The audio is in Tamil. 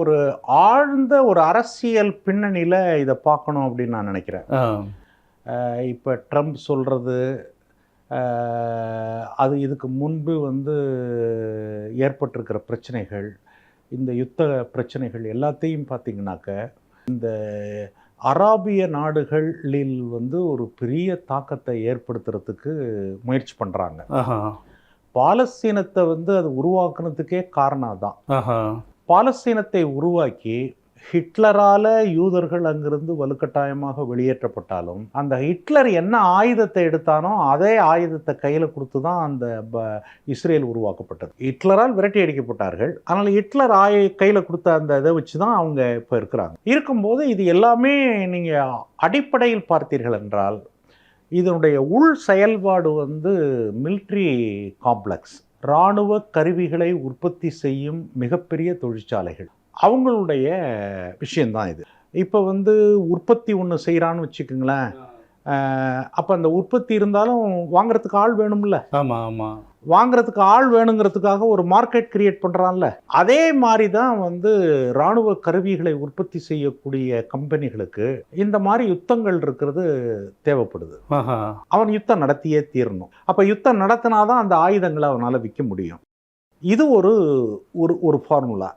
ஒரு ஆழ்ந்த ஒரு அரசியல் பின்னணியில் இதை பார்க்கணும் அப்படின்னு நான் நினைக்கிறேன். இப்போ ட்ரம்ப் சொல்கிறது அது இதுக்கு முன்பு வந்து ஏற்பட்டிருக்கிற பிரச்சனைகள் இந்த யுத்த பிரச்சனைகள் எல்லாத்தையும் பார்த்தீங்கன்னாக்க இந்த அராபிய நாடுகளில் வந்து ஒரு பெரிய தாக்கத்தை ஏற்படுத்துறதுக்கு முயற்சி பண்ணுறாங்க பாலஸ்தீனத்தை வந்து அது உருவாக்குனதுக்கே காரணம் தான். பாலஸ்தீனத்தை உருவாக்கி ஹிட்லரால யூதர்கள் அங்கிருந்து வலுக்கட்டாயமாக வெளியேற்றப்பட்டாலும் அந்த ஹிட்லர் என்ன ஆயுதத்தை எடுத்தானோ அதே ஆயுதத்தை கையில் கொடுத்து தான் அந்த ப- இஸ்ரேல் உருவாக்கப்பட்டது. ஹிட்லரால் விரட்டி அடிக்கப்பட்டார்கள். ஆனால் ஹிட்லர் ஆய கையில் கொடுத்த அந்த இதை வச்சு தான் அவங்க இப்போ இருக்கிறாங்க. இருக்கும்போது இது எல்லாமே நீங்கள் அடிப்படையில் பார்த்தீர்கள் என்றால் இதனுடைய உள் செயல்பாடு வந்து மிலிட்ரி காம்ப்ளெக்ஸ் இராணுவ கருவிகளை உற்பத்தி செய்யும் மிகப்பெரிய தொழிற்சாலைகள். அவங்களுடைய விஷயந்தான் இது. இப்போ வந்து உற்பத்தி ஒன்று செய்கிறான்னு வச்சுக்கோங்களேன். அப்போ அந்த உற்பத்தி இருந்தாலும் வாங்குறதுக்கு ஆள் வேணும்ல. ஆமாம் ஆமாம் வாங்குறதுக்கு ஆள் வேணுங்கிறதுக்காக ஒரு மார்க்கெட் கிரியேட் பண்ணுறான்ல அதே மாதிரி தான் வந்து இராணுவ கருவிகளை உற்பத்தி செய்யக்கூடிய கம்பெனிகளுக்கு இந்த மாதிரி யுத்தங்கள் இருக்கிறது தேவைப்படுது. ஆஹா. அவன் யுத்தம் நடத்தியே தீரணும். அப்போ யுத்தம் நடத்தினாதான் அந்த ஆயுதங்களை அவனால் விற்க முடியும். இது ஒரு ஒரு ஒரு ஃபார்முலா